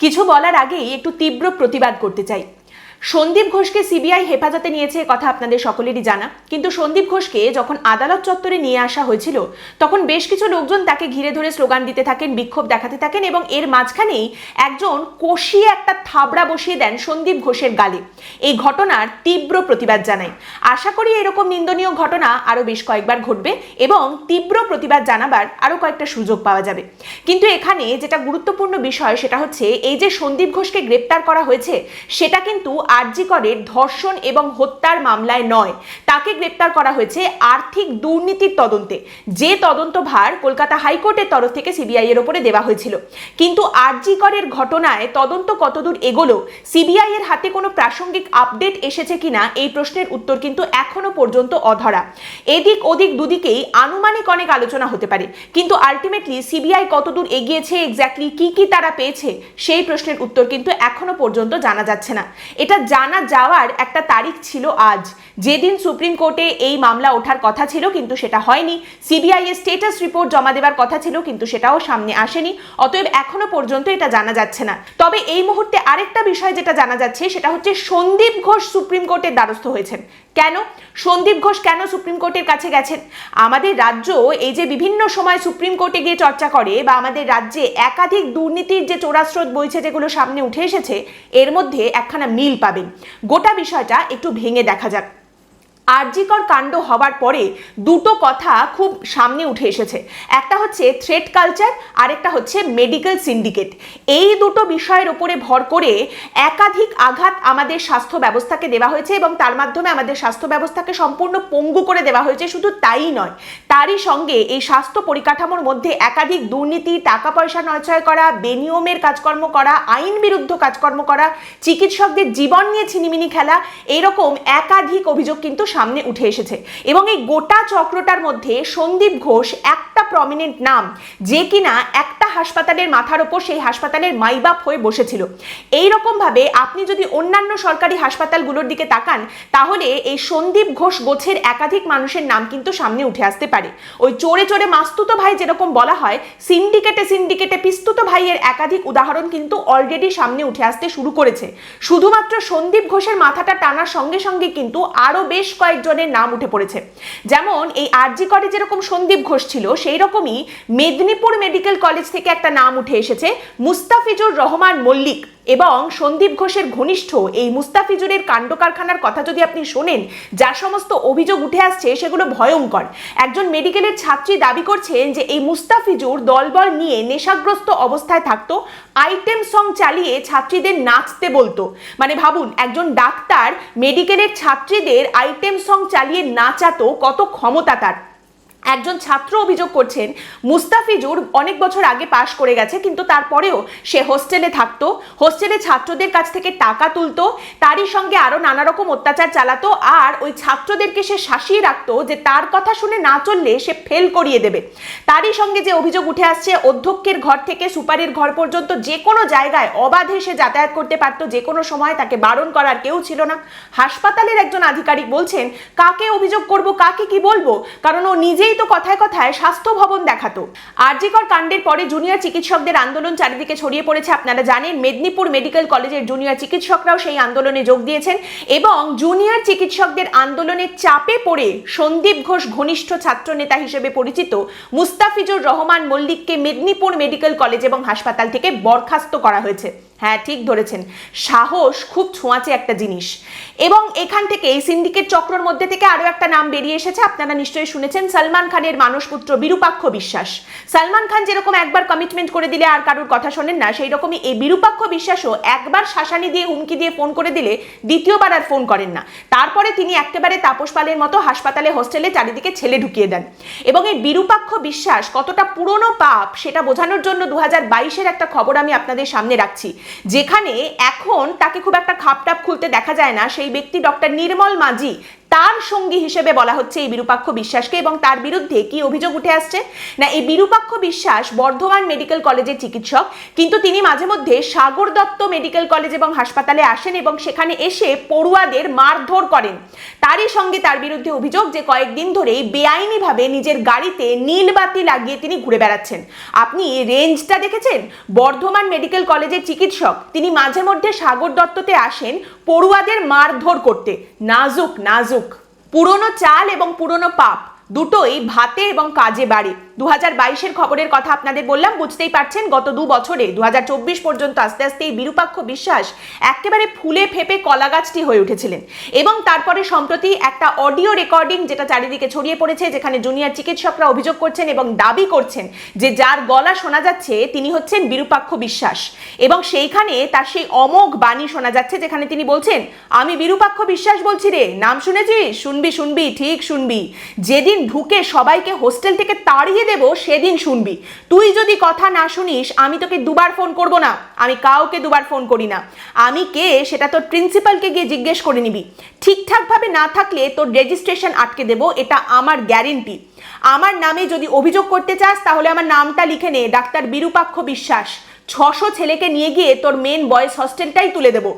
কিছু বলার আগেই একটু তীব্র প্রতিবাদ করতে চাই। সন্দীপ ঘোষকে সিবিআই হেফাজতে নিয়েছে কথা আপনাদের সকলেরই জানা। কিন্তু সন্দীপ ঘোষকে যখন আদালত চত্বরে নিয়ে আসা হয়েছিল, তখন বেশ কিছু লোকজন তাকে ঘিরে ধরে স্লোগান দিতে থাকেন, বিক্ষোভ দেখাতে থাকেন এবং এর মাঝখানেই একজন কষিয়ে একটা থাবড়া বসিয়ে দেন সন্দীপ ঘোষের গালে। এই ঘটনার তীব্র প্রতিবাদ জানায়। আশা করি এরকম নিন্দনীয় ঘটনা আরও বেশ কয়েকবার ঘটবে এবং তীব্র প্রতিবাদ জানাবার আরও কয়েকটা সুযোগ পাওয়া যাবে। কিন্তু এখানে যেটা গুরুত্বপূর্ণ বিষয় সেটা হচ্ছে, এই যে সন্দীপ ঘোষকে গ্রেপ্তার করা হয়েছে, সেটা কিন্তু আরজিকরের ধর্ষণ এবং হত্যার মামলায় নয়। তাকে গ্রেপ্তার করা হয়েছে আর্থিক দুর্নীতির তদন্তে। যে তদন্ত ভার কলকাতা হাইকোর্টের তরফ থেকে সিবিআই এর ওপরে দেওয়া হয়েছিল। কিন্তু আরজিকরের ঘটনায় তদন্ত কতদূর এগোলো, সিবিআই এর হাতে কোনো প্রাসঙ্গিক আপডেট এসেছে কিনা, এই প্রশ্নের উত্তর কিন্তু এখনও পর্যন্ত অধরা। এদিক ওদিক দুদিকেই আনুমানিক অনেক আলোচনা হতে পারে। কিন্তু আলটিমেটলি সিবিআই কতদূর এগিয়েছে এক্স্যাক্টলি কি কি তারা পেয়েছে, সেই প্রশ্নের উত্তর কিন্তু এখনও পর্যন্ত জানা যাচ্ছে না। এটা জানা যাওয়ার একটা তারিখ ছিল আজ। যেদিন সুপ্রিম কোর্টে এই মামলা ওঠার কথা ছিল, কিন্তু সেটা হয়নি। সিবিআই এর স্টেটাস রিপোর্ট জমা দেওয়ার কথা ছিল, কিন্তু সেটাও সামনে আসেনি। অতএব এখনও পর্যন্ত এটা জানা যাচ্ছে না। তবে এই মুহূর্তে আরেকটা বিষয় যেটা জানা যাচ্ছে, সেটা হচ্ছে সন্দীপ ঘোষ সুপ্রিম কোর্টের দ্বারস্থ হয়েছেন। কেন? সন্দীপ ঘোষ কেন সুপ্রিম কোর্টের কাছে গেছেন? আমাদের রাজ্য এই যে বিভিন্ন সময় সুপ্রিম কোর্টে গিয়ে চর্চা করে বা আমাদের রাজ্যে একাধিক দুর্নীতির যে চোরাস্রোত বইছে যেগুলো সামনে উঠে এসেছে, এর মধ্যে একখানা মিল পাবেন। গোটা বিষয়টা একটু ভেঙে দেখা যাক। আরজিকর কাণ্ড হবার পরে দুটো কথা খুব সামনে উঠে এসেছে। একটা হচ্ছে থ্রেড কালচার আরেকটা হচ্ছে মেডিকেল সিন্ডিকেট এই দুটো বিষয়ের উপরে ভর করে একাধিক আঘাত আমাদের স্বাস্থ্য ব্যবস্থাকে দেওয়া হয়েছে এবং তার মাধ্যমে আমাদের স্বাস্থ্য ব্যবস্থাকে সম্পূর্ণ পঙ্গু করে দেওয়া হয়েছে, শুধু তাই নয়। তারই সঙ্গে এই স্বাস্থ্য পরিকাঠামোর মধ্যে একাধিক দুর্নীতি টাকা পয়সা নয়চয় করা, বেনিয়মের কাজকর্ম করা, আইন বিরুদ্ধ কাজকর্ম করা, চিকিৎসকদের জীবন নিয়ে ছিনিমিনি খেলা এইরকম একাধিক অভিযোগ কিন্তু সামনে উঠে এসেছে। এবং এই গোটা চক্রটার মধ্যে সন্দীপ ঘোষ একটা প্রমিনেন্ট নাম, যে কিনা একটা হাসপাতালের মাথার ওপর সেই হাসপাতালের মাইবাপ হয়ে বসেছিল। এই রকমভাবে আপনি যদি অন্যান্য সরকারি হাসপাতালগুলোর দিকে তাকান, তাহলে এই সন্দীপ ঘোষ গোছের একাধিক মানুষের নাম কিন্তু সামনে উঠে আসতে পারে। ওই চোরে চোরে মাস্তুতো ভাই যেরকম বলা হয় সিন্ডিকেটে সিন্ডিকেটে পিস্তুত ভাইয়ের একাধিক উদাহরণ কিন্তু অলরেডি সামনে উঠে আসতে শুরু করেছে। শুধুমাত্র সন্দীপ ঘোষের মাথাটা টানার সঙ্গে সঙ্গে কিন্তু আরও বেশ কয়েকজনের নাম উঠে পড়েছে। যেমন, এই আরজি করে যেরকম সন্দীপ ঘোষ ছিল সেই রকমই মেদিনীপুর মেডিকেল কলেজ থেকে একটা নাম উঠে এসেছে, মুস্তাফিজুর রহমান মল্লিক। এবং সন্দীপ ঘোষের ঘনিষ্ঠ এই মুস্তাফিজুরের কাণ্ড কারখানার কথা যদি আপনি শোনেন, যা সমস্ত অভিযোগ উঠে আসছে সেগুলো ভয়ঙ্কর। একজন মেডিকেলের ছাত্রী দাবি করছেন যে এই মুস্তাফিজুর দলবল নিয়ে নেশাগ্রস্ত অবস্থায় থাকতো, আইটেম সং চালিয়ে ছাত্রীদের নাচতে বলতো। মানে ভাবুন, একজন ডাক্তার মেডিকেলের ছাত্রীদের আইটেম সং চালিয়ে নাচাতো কত ক্ষমতা তার। একজন ছাত্র অভিযোগ করছেন, মুস্তাফিজুর অনেক বছর আগে পাশ করে গেছে, কিন্তু তারপরেও সে হোস্টেলে থাকতো, হোস্টেলে ছাত্রদের কাছ থেকে টাকা তুলতো, তারই সঙ্গে আরও নানা রকম অত্যাচার চালাতো, আর ওই ছাত্রদেরকে সে শাসিয়ে রাখতো যে তার কথা শুনে না চললে সে ফেল করিয়ে দেবে। তারই সঙ্গে যে অভিযোগ উঠে আসছে, অধ্যক্ষের ঘর থেকে সুপারের ঘর পর্যন্ত যে কোনো জায়গায় অবাধে সে যাতায়াত করতে পারতো, যে কোনো সময় তাকে বারণ করার কেউ ছিল না। হাসপাতালের একজন আধিকারিক বলছেন, কাকে অভিযোগ করব, কাকে কি বলব? কারণ ও নিজেই তো কথায় কথায় স্বাস্থ্য ভবন দেখাতো। আরজিকর কাণ্ডের পরে জুনিয়র চিকিৎসকদের আন্দোলন চারিদিকে ছড়িয়ে পড়েছে, আপনারা জানেন। মেদিনীপুর মেডিকেল কলেজের জুনিয়র চিকিৎসকরাও সেই আন্দোলনে যোগ দিয়েছেন এবং জুনিয়র চিকিৎসকদের আন্দোলনের চাপে পড়ে সন্দীপ ঘোষ ঘনিষ্ঠ ছাত্র নেতা হিসেবে পরিচিত মুস্তাফিজুর রহমান মল্লিককে মেদিনীপুর মেডিকেল কলেজ এবং হাসপাতাল থেকে বরখাস্ত করা হয়েছে। হ্যাঁ ঠিক ধরেছেন। সাহস খুব ছোঁয়াচে একটা জিনিস। এবং এখান থেকে এই সিন্ডিকেট চক্রর মধ্যে থেকে আরও একটা নাম বেরিয়ে এসেছে। আপনারা নিশ্চয়ই শুনেছেন সালমান খানের মানসপুত্র বিরূপাক্ষ বিশ্বাস। সালমান খান যেরকম একবার কমিটমেন্ট করে দিলে আর কারোর কথা শোনেন না সেই রকমই এই বিরূপাক্ষ বিশ্বাসও একবার শাসানি দিয়ে, হুমকি দিয়ে ফোন করে দিলে দ্বিতীয়বার আর ফোন করেন না। তারপরে তিনি একেবারে তাপস পালের মতো হাসপাতালে হোস্টেলে চারিদিকে ছেলে ঢুকিয়ে দেন। এবং এই বিরূপাক্ষ বিশ্বাস কতটা পুরনো পাপ, সেটা বোঝানোর জন্য দু হাজার একটা খবর আমি আপনাদের সামনে রাখছি। যেখানে এখন তাকে খুব একটা খাপটাপ খুলতে দেখা যায় না। সেই ব্যক্তি ডক্টর নির্মল মাঝি তার সঙ্গী হিসেবে বলা হচ্ছে এই বিরূপাক্ষ বিশ্বাসকে এবং তার বিরুদ্ধে কি অভিযোগ উঠে আসছে? না, এই বিরূপাক্ষ বিশ্বাস বর্ধমান মেডিকেল কলেজের চিকিৎসক, কিন্তু তিনি মাঝে মধ্যে সাগর দত্ত মেডিকেল কলেজ এবং হাসপাতালে আসেন এবং সেখানে এসে পড়ুয়াদের মারধর করেন। তারই সঙ্গে তার বিরুদ্ধে অভিযোগ যে কয়েকদিন ধরেই বেআইনিভাবে নিজের গাড়িতে নীল বাতি লাগিয়ে তিনি ঘুরে বেড়াচ্ছেন। আপনি রেঞ্জটা দেখেছেন? বর্ধমান মেডিকেল কলেজের চিকিৎসক, তিনি মাঝে মধ্যে সাগর দত্ততে আসেন পড়ুয়াদের মারধর করতে। নাজুক নাজুক। পুরনো চাল এবং পুরনো পাপ। দুটোই ভাতে এবং কাজে বাড়ে। দু হাজার খবরের কথা আপনাদের বললাম, বুঝতেই পারছেন, গত দু বছরে দু পর্যন্ত আস্তে আস্তে এই বিরূপাক্ষ বিশ্বাস একেবারে ফুলে ফেপে কলা গাছটি হয়ে উঠেছিলেন। এবং তারপরে সম্প্রতি একটা অডিও রেকর্ডিং যেটা চারিদিকে ছড়িয়ে পড়েছে, যেখানে জুনিয়র চিকিৎসকরা অভিযোগ করছেন এবং দাবি করছেন যে যার গলা শোনা যাচ্ছে, তিনি হচ্ছেন বিরূপাক্ষ বিশ্বাস। এবং সেইখানে তার সেই অমোঘ বাণী শোনা যাচ্ছে, যেখানে তিনি বলছেন, আমি বিরূপাক্ষ বিশ্বাস বলছি রে, নাম শুনেছিস? শুনবি শুনবি, ঠিক শুনবি। যেদিন ঢুকে সবাইকে হোস্টেল থেকে তাড়িয়ে দেব, সেদিন শুনবি। তুই যদি কথা না শুনিস, আমি তোকে দুবার ফোন করব না। আমি কাউকে দুবার ফোন করি না। আমি কে, সেটা তোর প্রিন্সিপালকে গিয়ে জিজ্ঞেস করে নিবি। ঠিকঠাকভাবে না থাকলে তোর রেজিস্ট্রেশন আটকে দেব, এটা আমার গ্যারেন্টি আমার নামে যদি অভিযোগ করতে চাস, তাহলে আমার নামটা লিখে নে, ডাক্তার বিরূপাক্ষ বিশ্বাস। ছশো ছেলেকে নিয়ে গিয়ে তোর মেন বয়েজ হস্টেলটাই তুলে দেবো।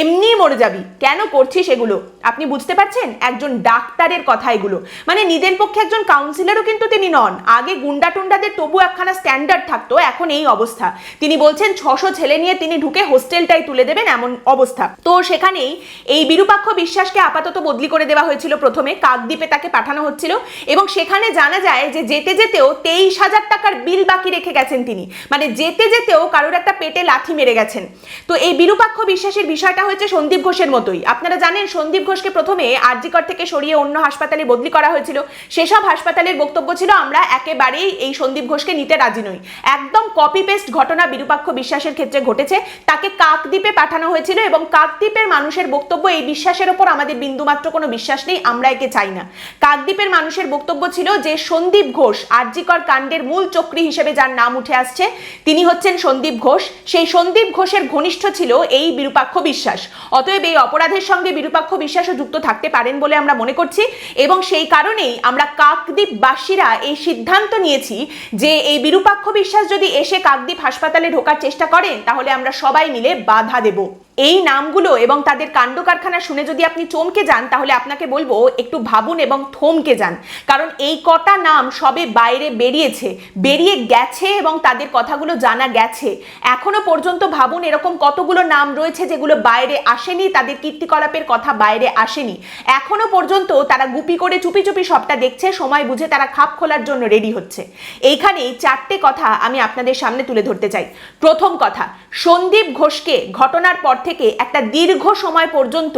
এমনি মরে যাবি। কেন করছিস এগুলো? আপনি বুঝতে পারছেন? একজন ডাক্তারের কথা এগুলো। মানে নিজের পক্ষে একজন কাউন্সিলরও কিন্তু তিনি নন। আগে গুন্ডা টুন্ডাদের তবু একখানা স্ট্যান্ডার্ড থাকতো, এখন এই অবস্থা। তিনি বলছেন, ছশো ছেলে নিয়ে তিনি ঢুকে হোস্টেলটাই তুলে দেবেন এমন অবস্থা। তো সেখানেই এই বিরূপাক্ষ বিশ্বাসকে আপাতত বদলি করে দেওয়া হয়েছিল প্রথমে, কাকদ্বীপে তাকে পাঠানো হচ্ছিল। এবং সেখানে জানা যায় যে যেতে যেতেও তেইশ হাজার টাকার বিল বাকি রেখে গেছেন তিনি। মানে যেতে যেতেও কারোর একটা পেটে লাথি মেরে গেছেন। তো এই বিরূপাক্ষ বিশ্বাসের বিষয়টা হয়েছে সন্দীপ ঘোষের মতোই। আপনারা জানেন, সন্দীপ ঘোষকে প্রথমে আরজিকর থেকে সরিয়ে অন্য হাসপাতালে বদলি করা হয়েছিল। সেসব হাসপাতালের বক্তব্য ছিল, আমরা একেবারেই এই সন্দীপ ঘোষকে নিতে রাজি নই। একদম কপি পেস্ট ঘটনা বিরূপাক্ষ বিশ্বাসের ক্ষেত্রে ঘটেছে। তাকে কাকদ্বীপে পাঠানো হয়েছিল এবং কাকদ্বীপের মানুষের বক্তব্য, এই বিশ্বাসের ওপর আমাদের বিন্দুমাত্র কোনো বিশ্বাস নেই, আমরা একে চাই না। কাকদ্বীপের মানুষের বক্তব্য ছিল যে, সন্দীপ ঘোষ আরজিকর কাণ্ডের মূল চক্রী হিসেবে যার নাম উঠে আসছে, তিনি হচ্ছেন সন্দীপ ঘোষ। সেই সন্দীপ ঘোষের ঘনিষ্ঠ ছিল এই বিরূপাক্ষ বিশ্বাস। অতএব এই অপরাধের সঙ্গে বিরূপাক্ষ বিশ্বাসও যুক্ত থাকতে পারেন বলে আমরা মনে করছি এবং সেই কারণেই আমরা কাকদ্বীপবাসীরা এই সিদ্ধান্ত নিয়েছি যে এই বিরূপাক্ষ বিশ্বাস যদি এসে কাকদ্বীপ হাসপাতালে ঢোকার চেষ্টা করেন, তাহলে আমরা সবাই মিলে বাধা দেব। এই নামগুলো এবং তাদের কাণ্ড কারখানা শুনে যদি আপনি চমকে যান, তাহলে আপনাকে বলব একটু ভাবুন এবং থমকে যান। কারণ এই কটা নাম সবে বাইরে বেরিয়েছে, বেরিয়ে গেছে এবং তাদের কথাগুলো জানা গেছে। এখনও পর্যন্ত ভাবুন এরকম কতগুলো নাম রয়েছে যেগুলো বাইরে আসেনি, তাদের কীর্তিকলাপের কথা বাইরে আসেনি। এখনও পর্যন্ত তারা গুপি করে চুপি চুপি সবটা দেখছে, সময় বুঝে তারা খাপ খোলার জন্য রেডি হচ্ছে। এইখানেই চারটে কথা আমি আপনাদের সামনে তুলে ধরতে চাই। প্রথম কথা, সন্দীপ ঘোষকে ঘটনার পর থেকে একটা দীর্ঘ সময় পর্যন্ত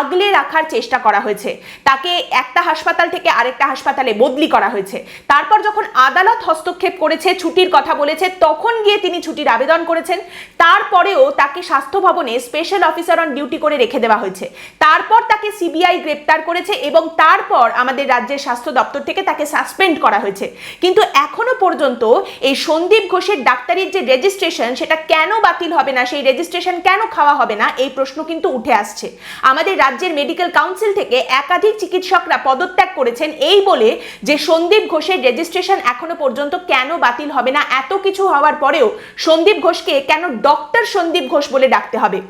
আগলে রাখার চেষ্টা করা হয়েছে। তাকে একটা হাসপাতাল থেকে আরেকটা হাসপাতালে বদলি করা হয়েছে। তারপর যখন আদালত হস্তক্ষেপ করেছে, ছুটির কথা বলেছে, তখন গিয়ে তিনি ছুটির আবেদন করেছেন। তারপরেও তাকে স্বাস্থ্য ভবনে স্পেশাল অফিসার অন ডিউটি করে রেখে দেওয়া হয়েছে। তারপর তাকে সিবিআই গ্রেপ্তার করেছে এবং তারপর আমাদের রাজ্যের স্বাস্থ্য দপ্তর থেকে তাকে সাসপেন্ড করা হয়েছে। কিন্তু এখনও পর্যন্ত এই সন্দীপ ঘোষের ডাক্তারির যে রেজিস্ট্রেশন, সেটা কেন বাতিল হবে না? সেই রেজিস্ট্রেশন কেন খাওয়া হবে না, এই প্রশ্ন কিন্তু উঠে আসছে। আমাদের রাজ্যের মেডিকেল কাউন্সিল থেকে একাধিক চিকিৎসকরা পদত্যাগ করেছেন এই বলে যে সন্দীপ ঘোষের রেজিস্ট্রেশন এখনও পর্যন্ত কেন বাতিল হবে না, এত কিছু হওয়ার পরেও সন্দীপ ঘোষকে কেন ডক্টর সন্দীপ ঘোষ বলে ডাকতে হবে?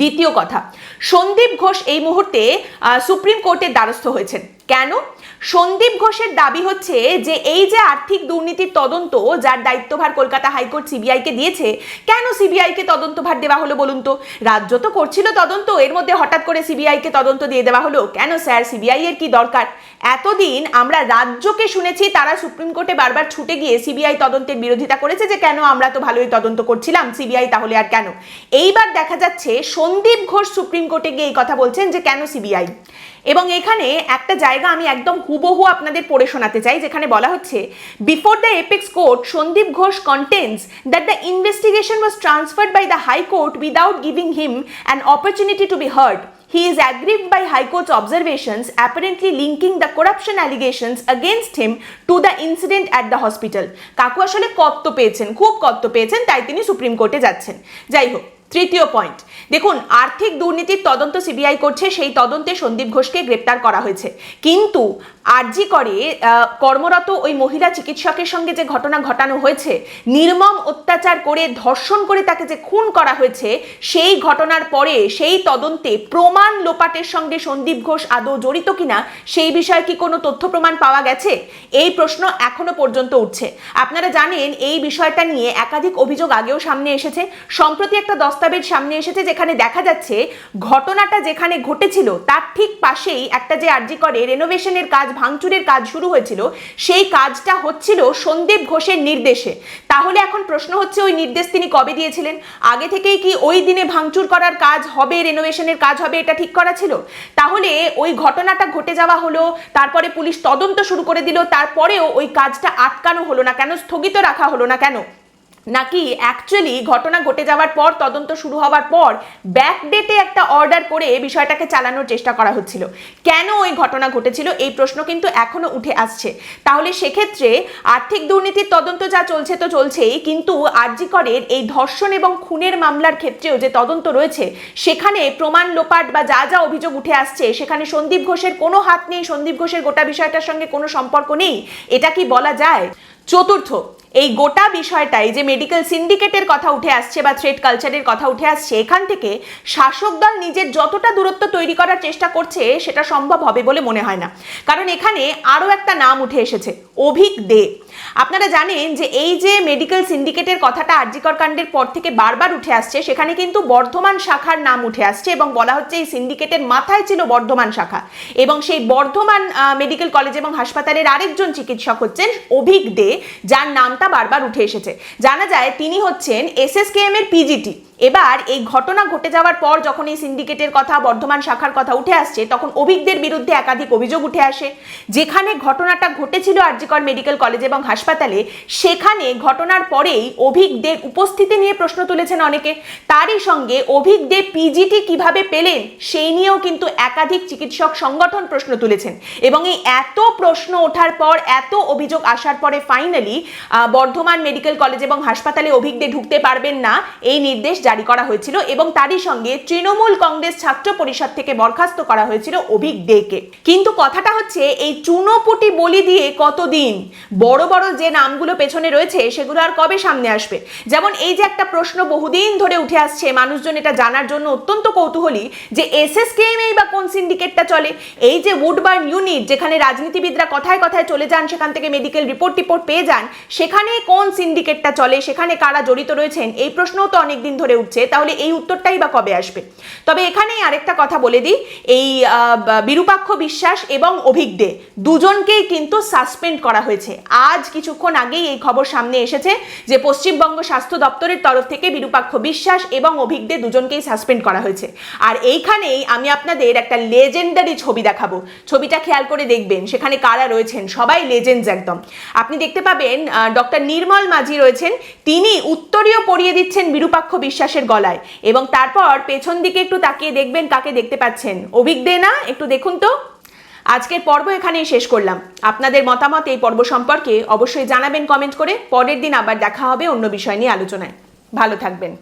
দ্বিতীয় কথা, সন্দীপ ঘোষ এই মুহূর্তে সুপ্রিম কোর্টের দ্বারস্থ হয়েছেন। কেন? সন্দীপ ঘোষের দাবি হচ্ছে যে এই যে আর্থিক দুর্নীতির তদন্ত যার দায়িত্বভার কলকাতা হাইকোর্ট সিবিআইকে দিয়েছে, কেন সিবিআইকে তদন্তভার দেওয়া হলো বলুন তো? রাজ্য তো করছিল তদন্ত, এর মধ্যে হঠাৎ করে সিবিআইকে তদন্ত দিয়ে দেওয়া হলো, কেন স্যার? সিবিআই এর কি দরকার? এতদিন আমরা রাজ্যকে শুনেছি, তারা সুপ্রিম কোর্টে বারবার ছুটে গিয়ে সিবিআই তদন্তের বিরোধিতা করেছে যে, কেন আমরা তো ভালোই তদন্ত করছিলাম, সিবিআই তাহলে আর কেন? এইবার দেখা যাচ্ছে সন্দীপ ঘোষ সুপ্রিম কোর্টে গিয়ে এই কথা বলছেন যে, কেন সিবিআই? এবং এখানে একটা জায়গা আমি একদম হুবহু আপনাদের পড়ে শোনাতে চাই, যেখানে বলা হচ্ছে before the apex court Sandip Ghosh contends that the investigation was transferred by the high court without giving him an opportunity to be heard he is aggrieved by High Court's observations, apparently linking the corruption allegations him to the incident at the hospital. কাকু আসলে কত্ত পেয়েছেন, খুব কত্ত পেয়েছেন, তাই তিনি supreme কোর্টে যাচ্ছেন। যাই হোক তৃতীয় পয়েন্ট দেখুন, আর্থিক দুর্নীতির তদন্ত সিবিআই করছে, সেই তদন্তে সন্দীপ ঘোষকে গ্রেপ্তার করা হয়েছে। কিন্তু আরজি করে কর্মরত ওই মহিলা চিকিৎসকের সঙ্গে যে ঘটনা ঘটানো হয়েছে, নির্মম অত্যাচার করে, ধর্ষণ করে তাকে যে খুন করা হয়েছে, সেই ঘটনার পরে সেই তদন্তে প্রমাণ লোপাটের সঙ্গে সন্দীপ ঘোষ আদৌ জড়িত কিনা, সেই বিষয়ে কি কোনো তথ্য প্রমাণ পাওয়া গেছে? এই প্রশ্ন এখনও পর্যন্ত উঠছে। আপনারা জানেন, এই বিষয়টা নিয়ে একাধিক অভিযোগ আগেও সামনে এসেছে। সম্প্রতি একটা দস্তাবেজ সামনে এসেছে যেখানে দেখা যাচ্ছে ঘটনাটা যেখানে ঘটেছিল, তার ঠিক পাশেই একটা যে আরজি করে রেনোভেশনের কাজ, ভাঙচুরের কাজ শুরু হয়েছিল, সেই কাজটা হচ্ছিল সন্দীপ ঘোষের নির্দেশে। তাহলে এখন প্রশ্ন হচ্ছে ওই নির্দেশ তিনি কবে দিয়েছিলেন? আগে থেকেই কি ওই দিনে ভাঙচুর করার কাজ হবে রেনোভেশনের কাজ হবে, এটা ঠিক করা ছিল? তাহলে ওই ঘটনাটা ঘটে যাওয়া হলো, তারপরে পুলিশ তদন্ত শুরু করে দিল, তারপরেও ওই কাজটা আটকানো হলো না কেন? স্থগিত রাখা হলো না কেন? নাকি অ্যাকচুয়ালি ঘটনা ঘটে যাওয়ার পর, তদন্ত শুরু হওয়ার পর ব্যাক ডেটে একটা অর্ডার করে বিষয়টাকে চালানোর চেষ্টা করা হচ্ছিল। কেন ওই ঘটনা ঘটেছিল? এই প্রশ্ন কিন্তু এখনও উঠে আসছে। তাহলে সেক্ষেত্রে আর্থিক দুর্নীতির তদন্ত যা চলছে তো চলছেই, কিন্তু আরজি করের এই ধর্ষণ এবং খুনের মামলার ক্ষেত্রেও যে তদন্ত রয়েছে, সেখানে প্রমাণ লোপাট বা যা যা অভিযোগ উঠে আসছে, সেখানে সন্দীপ ঘোষের কোনো হাত নেই, সন্দীপ ঘোষের গোটা বিষয়টার সঙ্গে কোনো সম্পর্ক নেই, এটা কি বলা যায়? চতুর্থ এই গোটা বিষয়টাই যে মেডিকেল সিন্ডিকেটের কথা উঠে আসছে বা থ্রেড কালচারের কথা উঠে আসছে, এখান থেকে শাসক দল নিজের যতটা দূরত্ব তৈরি করার চেষ্টা করছে, সেটা সম্ভব হবে বলে মনে হয় না। কারণ এখানে আরও একটা নাম উঠে এসেছে, অভিক দে। আপনারা জানেন যে এই যে মেডিকেল সিন্ডিকেটের কথাটা আরজিকর কাণ্ডের পর থেকে বারবার উঠে আসছে, সেখানে কিন্তু বর্ধমান শাখার নাম উঠে আসছে এবং বলা হচ্ছে এই সিন্ডিকেটের মাথায় ছিল বর্ধমান শাখা। এবং সেই বর্ধমান মেডিকেল কলেজ এবং হাসপাতালের আরেকজন চিকিৎসক হচ্ছেন অভিক দে, যার নামটা বারবার উঠে এসেছে। জানা যায় তিনি হচ্ছেন এসএসকেএম এর পিজিটি এবার এই ঘটনা ঘটে যাওয়ার পর যখন এই সিন্ডিকেটের কথা, বর্ধমান শাখার কথা উঠে আসছে, তখন অভিজ্ঞদের বিরুদ্ধে একাধিক অভিযোগ উঠে আসে। যেখানে ঘটনাটা ঘটেছিল আরজিকর মেডিকেল কলেজ এবং হাসপাতালে, সেখানে ঘটনার পরেই অভিজ্ঞদের উপস্থিতি নিয়ে প্রশ্ন তুলেছেন অনেকে। তারই সঙ্গে অভিজ্ঞদে পিজিটি কীভাবে পেলেন, সেই নিয়েও কিন্তু একাধিক চিকিৎসক সংগঠন প্রশ্ন তুলেছেন। এবং এই এত প্রশ্ন ওঠার পর, এত অভিযোগ আসার পরে ফাইনালি বর্ধমান মেডিকেল কলেজ এবং হাসপাতালে অভিজ্ঞদের ঢুকতে পারবেন না, এই নির্দেশ জারি করা হয়েছিল এবং তারই সঙ্গে তৃণমূল কংগ্রেস ছাত্র পরিষদ থেকে বরখাস্ত করা হয়েছিল অভিক দেকে। কিন্তু কথাটা হচ্ছে, এই চুনোপুটি বলি দিয়ে কতদিন বড় বড় যে নামগুলো পেছনে রয়েছে, সেগুলো আর কবে সামনে আসবে? যেমন এই যে একটা প্রশ্ন বহুদিন ধরে উঠে আসছে, মানুষজন এটা জানার জন্য অত্যন্ত কৌতূহলী যে এসএসকেএম এই বা কোন সিন্ডিকেটটা চলে? এই যে উডবার্ন ইউনিট যেখানে রাজনীতিবিদরা কথায় কথায় চলে যান, সেখান থেকে মেডিকেল রিপোর্ট টিপোর্ট পেয়ে যান, সেখানে কোন সিন্ডিকেটটা চলে, সেখানে কারা জড়িত রয়েছেন? এই প্রশ্নও তো অনেকদিন ধরে উঠছে, তাহলে এই উত্তরটাই বা কবে আসবে? তবে এখানেই আরেকটা কথা বলে দিই, এই বিরূপাক্ষ বিশ্বাস এবং অভিজ্ঞে দুজনকেই কিন্তু সাসপেন্ড করা হয়েছে। আজ কিছুক্ষণ আগেই এই খবর সামনে এসেছে যে পশ্চিমবঙ্গ স্বাস্থ্য দপ্তরের তরফ থেকে বিরূপাক্ষ বিশ্বাস এবং অভিজ্ঞে দুজনকেই সাসপেন্ড করা হয়েছে। আর এইখানেই আমি আপনাদের একটা লেজেন্ডারি ছবি দেখাবো। ছবিটা খেয়াল করে দেখবেন, সেখানে কারা রয়েছেন? সবাই লেজেন্ডস একদম। আপনি দেখতে পাবেন ডক্টর নির্মল মাঝি রয়েছেন। তিনি উত্তরীয় পরিয়ে দিচ্ছেন বিরূপাক্ষ বিশ্বাসের গলায়। এবং তারপর পেছন দিকে একটু তাকিয়ে দেখবেন কাকে দেখতে পাচ্ছেন। অভিজ্ঞে না? একটু দেখুন তো। আজকের পর্ব এখানেই শেষ করলাম। আপনাদের মতামত এই পর্ব সম্পর্কে অবশ্যই জানাবেন কমেন্ট করে। পরের দিন আবার দেখা হবে অন্য বিষয় নিয়ে আলোচনায়। ভালো থাকবেন।